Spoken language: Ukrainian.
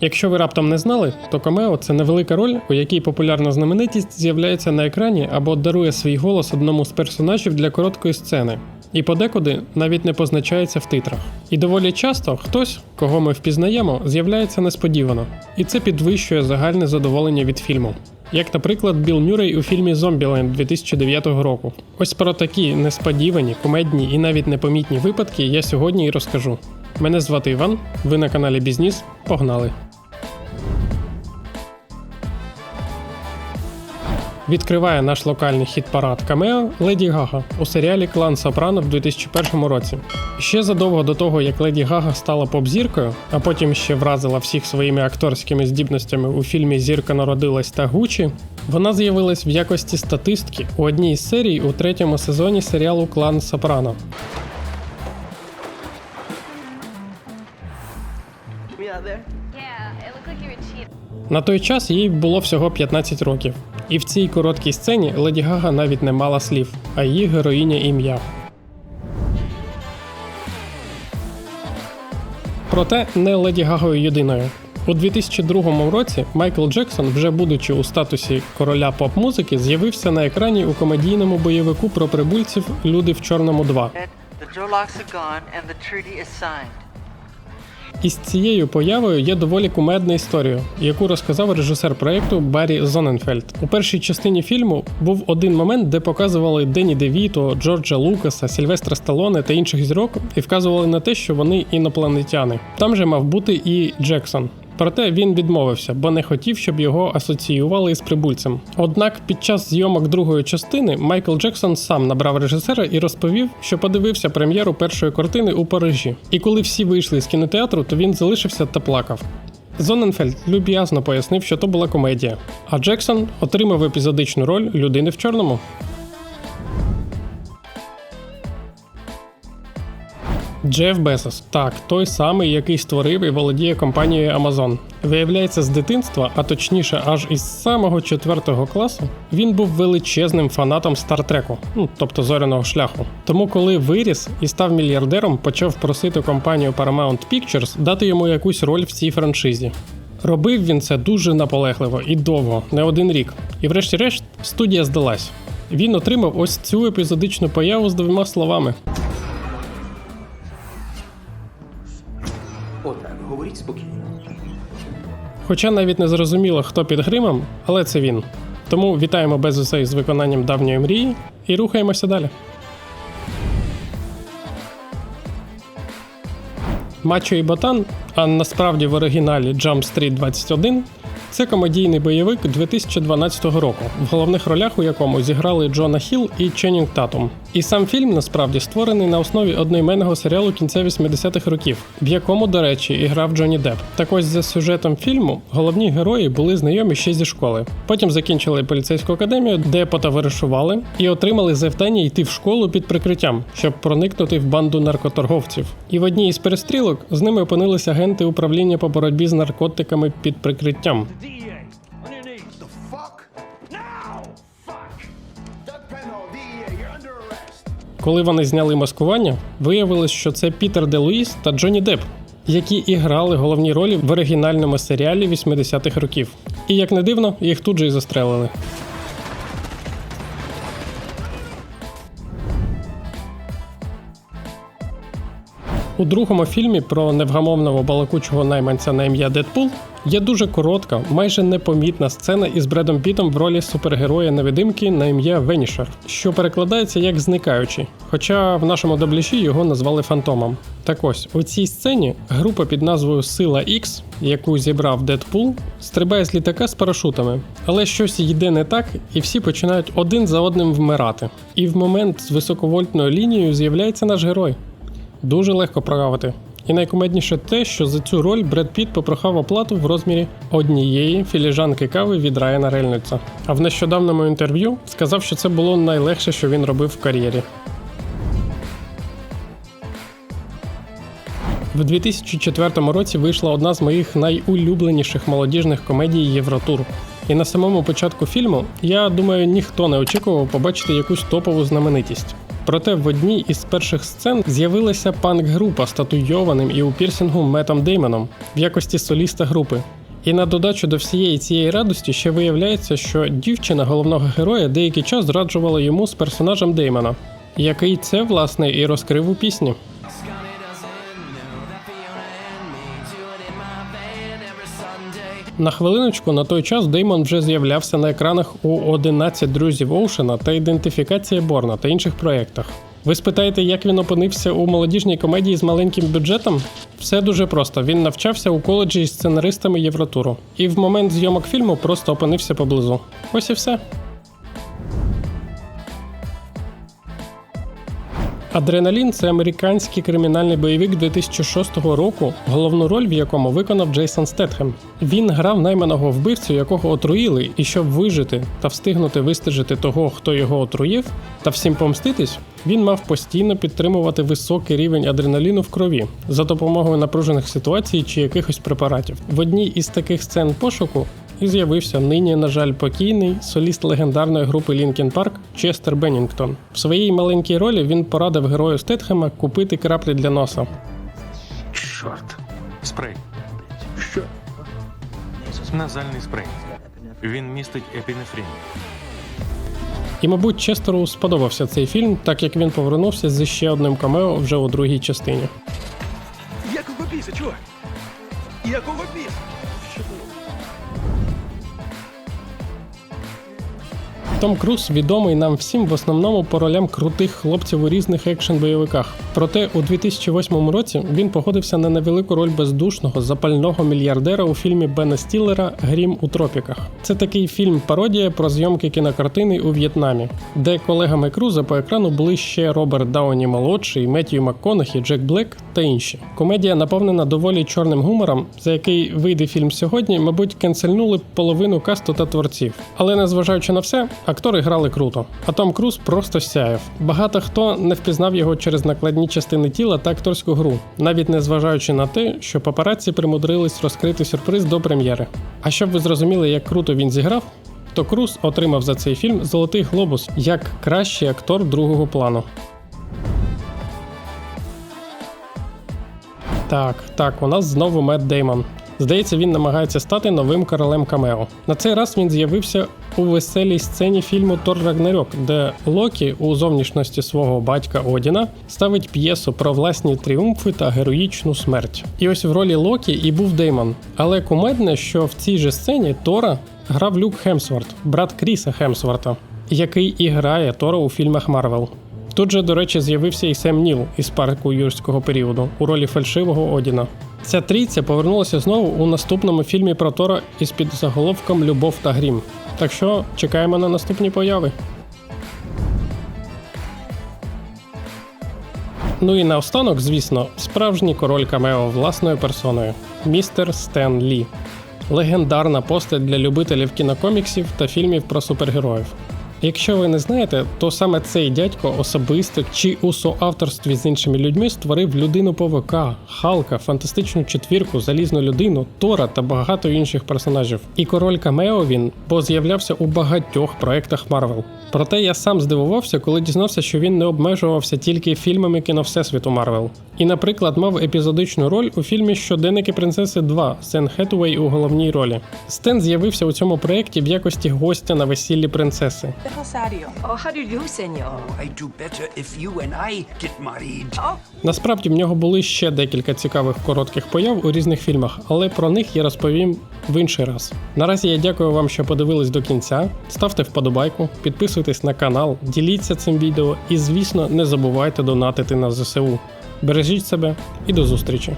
Якщо ви раптом не знали, то камео це невелика роль, у якій популярна знаменитість з'являється на екрані або дарує свій голос одному з персонажів для короткої сцени. І подекуди навіть не позначається в титрах. І доволі часто хтось, кого ми впізнаємо, з'являється несподівано, і це підвищує загальне задоволення від фільму. Як, наприклад, Білл Мюррей у фільмі Зомбіленд 2009 року. Ось про такі несподівані, кумедні і навіть непомітні випадки я сьогодні і розкажу. Мене звати Іван, ви на каналі Бізнес. Погнали! Відкриває наш локальний хіт-парад Камео Леді Гага у серіалі Клан Сопрано в 2001 році. Ще задовго до того, як Леді Гага стала поп-зіркою, а потім ще вразила всіх своїми акторськими здібностями у фільмі Зірка народилась та Гучі, вона з'явилась в якості статистки у одній із серій у третьому сезоні серіалу Клан Сопрано. На той час їй було всього 15 років, і в цій короткій сцені Леді Гага навіть не мала слів, а її героїня ім'я. Проте не Леді Гагою єдиною. У 2002 році Майкл Джексон, вже будучи у статусі короля поп-музики, з'явився на екрані у комедійному бойовику про прибульців Люди в Чорному 2. Із цією появою є доволі кумедна історія, яку розказав режисер проєкту Баррі Зоненфельд. У першій частині фільму був один момент, де показували Дені Девіто, Джорджа Лукаса, Сільвестра Сталоне та інших зірок, і вказували на те, що вони інопланетяни. Там же мав бути і Джексон. Проте він відмовився, бо не хотів, щоб його асоціювали із прибульцем. Однак під час зйомок другої частини Майкл Джексон сам набрав режисера і розповів, що подивився прем'єру першої картини у Парижі. І коли всі вийшли з кінотеатру, то він залишився та плакав. Зоненфельд люб'язно пояснив, що то була комедія, а Джексон отримав епізодичну роль людини в чорному. Джеф Безос, так, той самий, який створив і володіє компанією Amazon. Виявляється, з дитинства, а точніше, аж із самого четвертого класу, він був величезним фанатом Стартреку, ну тобто зоряного шляху. Тому, коли виріс і став мільярдером, почав просити компанію Paramount Pictures дати йому якусь роль в цій франшизі. Робив він це дуже наполегливо і довго, не один рік. І врешті-решт студія здалась. Він отримав ось цю епізодичну появу з двома словами. Спокійно. Хоча навіть не зрозуміло, хто під гримом, але це він. Тому вітаємо Безоса із виконанням давньої мрії і рухаємося далі. Мачо і Ботан, а насправді в оригіналі Jump Street 21, це комедійний бойовик 2012 року, в головних ролях у якому зіграли Джона Хіл і Ченнінг Татум. І сам фільм насправді створений на основі одноіменного серіалу кінця 80-х років, в якому, до речі, і грав Джонні Депп. Так ось за сюжетом фільму головні герої були знайомі ще зі школи. Потім закінчили поліцейську академію, де потоваришували, і отримали завдання йти в школу під прикриттям, щоб проникнути в банду наркоторговців. І в одній із перестрілок з ними опинилися агенти управління по боротьбі з наркотиками під прикриттям. Коли вони зняли маскування, виявилось, що це Пітер Де Луїс та Джонні Депп, які і грали головні ролі в оригінальному серіалі 80-х років. І як не дивно, їх тут же і застрелили. У другому фільмі про невгамовного балакучого найманця на ім'я Дедпул є дуже коротка, майже непомітна сцена із Бредом Пітом в ролі супергероя невидимки на ім'я Венішер, що перекладається як зникаючий, хоча в нашому дубляжі його назвали фантомом. Так ось у цій сцені група під назвою Сила X, яку зібрав Дедпул, стрибає з літака з парашутами, але щось йде не так, і всі починають один за одним вмирати. І в момент з високовольтною лінією з'являється наш герой. Дуже легко прогавити. І найкумедніше те, що за цю роль Бред Піт попрохав оплату в розмірі однієї філіжанки кави від Райана Рейнольдса. А в нещодавному інтерв'ю сказав, що це було найлегше, що він робив в кар'єрі. В 2004 році вийшла одна з моїх найулюбленіших молодіжних комедій Євротур. І на самому початку фільму, я думаю, ніхто не очікував побачити якусь топову знаменитість. Проте в одній із перших сцен з'явилася панк-група з татуйованим і у пірсінгу Метом Деймоном в якості соліста групи. І на додачу до всієї цієї радості ще виявляється, що дівчина головного героя деякий час зраджувала йому з персонажем Деймона, який це власне і розкрив у пісні. На хвилиночку на той час Деймон вже з'являвся на екранах у 11 друзів Оушена та ідентифікація Борна та інших проєктах. Ви спитаєте, як він опинився у молодіжній комедії з маленьким бюджетом? Все дуже просто. Він навчався у коледжі із сценаристами Євротуру, і в момент зйомок фільму просто опинився поблизу. Ось і все. Адреналін це американський кримінальний бойовик 2006 року, головну роль в якому виконав Джейсон Стетхем. Він грав найманого вбивцю, якого отруїли, і щоб вижити та встигнути вистежити того, хто його отруїв, та всім помститись, він мав постійно підтримувати високий рівень адреналіну в крові за допомогою напружених ситуацій чи якихось препаратів. В одній із таких сцен пошуку і з'явився нині, на жаль, покійний соліст легендарної групи Linkin Park Честер Беннінгтон. В своїй маленькій ролі він порадив герою Стетхема купити краплі для носа. Чорт. Спрей. Що? Назальний спрей. Він містить епінефрін. І, мабуть, Честеру сподобався цей фільм, так як він повернувся зі ще одним камео вже у другій частині. Якого біса, чувак? Якого біса? Том Круз відомий нам всім в основному по ролям крутих хлопців у різних екшн-бойовиках. Проте у 2008 році він погодився на невелику роль бездушного запального мільярдера у фільмі Бена Стіллера Грім у тропіках. Це такий фільм-пародія про зйомки кінокартини у В'єтнамі, де колегами Круза по екрану були ще Роберт Дауні молодший, Меттью МакКонахі, Джек Блек та інші. Комедія наповнена доволі чорним гумором, за який вийде фільм сьогодні, мабуть, кенсельнули половину касту та творців. Але незважаючи на все, актори грали круто. А Том Круз просто сяяв. Багато хто не впізнав його через накладні частини тіла та акторську гру, навіть не зважаючи на те, що папараці примудрились розкрити сюрприз до прем'єри. А щоб ви зрозуміли, як круто він зіграв, то Круз отримав за цей фільм Золотий глобус як кращий актор другого плану. Так, так, у нас знову Мет Деймон. Здається, він намагається стати новим королем Камео. На цей раз він з'явився у веселій сцені фільму Тор Рагнарьок, де Локі у зовнішності свого батька Одіна ставить п'єсу про власні тріумфи та героїчну смерть. І ось в ролі Локі і був Деймон. Але кумедне, що в цій же сцені Тора грав Люк Хемсворт, брат Кріса Хемсворта, який і грає Тора у фільмах Марвел. Тут же, до речі, з'явився і Сем Ніл із парку юрського періоду у ролі фальшивого Одіна. Ця трійця повернулася знову у наступному фільмі про Тора із під заголовком Любов та грім. Так що чекаємо на наступні появи. Ну і наостанок, звісно, справжній король камео власною персоною містер Стен Лі. Легендарна постать для любителів кінокоміксів та фільмів про супергероїв. Якщо ви не знаєте, то саме цей дядько особисто чи у соавторстві з іншими людьми створив людину павука, Халка, фантастичну четвірку, залізну людину, Тора та багато інших персонажів. І король Камео він, бо з'являвся у багатьох проектах Марвел. Проте я сам здивувався, коли дізнався, що він не обмежувався тільки фільмами кіно Всесвіту Марвел. І, наприклад, мав епізодичну роль у фільмі Щоденники принцеси 2 Сен Хетуей у головній ролі. Стен з'явився у цьому проєкті в якості гостя на весіллі принцеси. Rosario. Oh, how do you do, senor? I do better if you and I get married. Насправді в нього були ще декілька цікавих коротких появ у різних фільмах, але про них я розповім в інший раз. Наразі я дякую вам, що подивились до кінця. Ставте вподобайку, підписуйтесь на канал, діліться цим відео і, звісно, не забувайте донатити на ЗСУ. Бережіть себе і до зустрічі!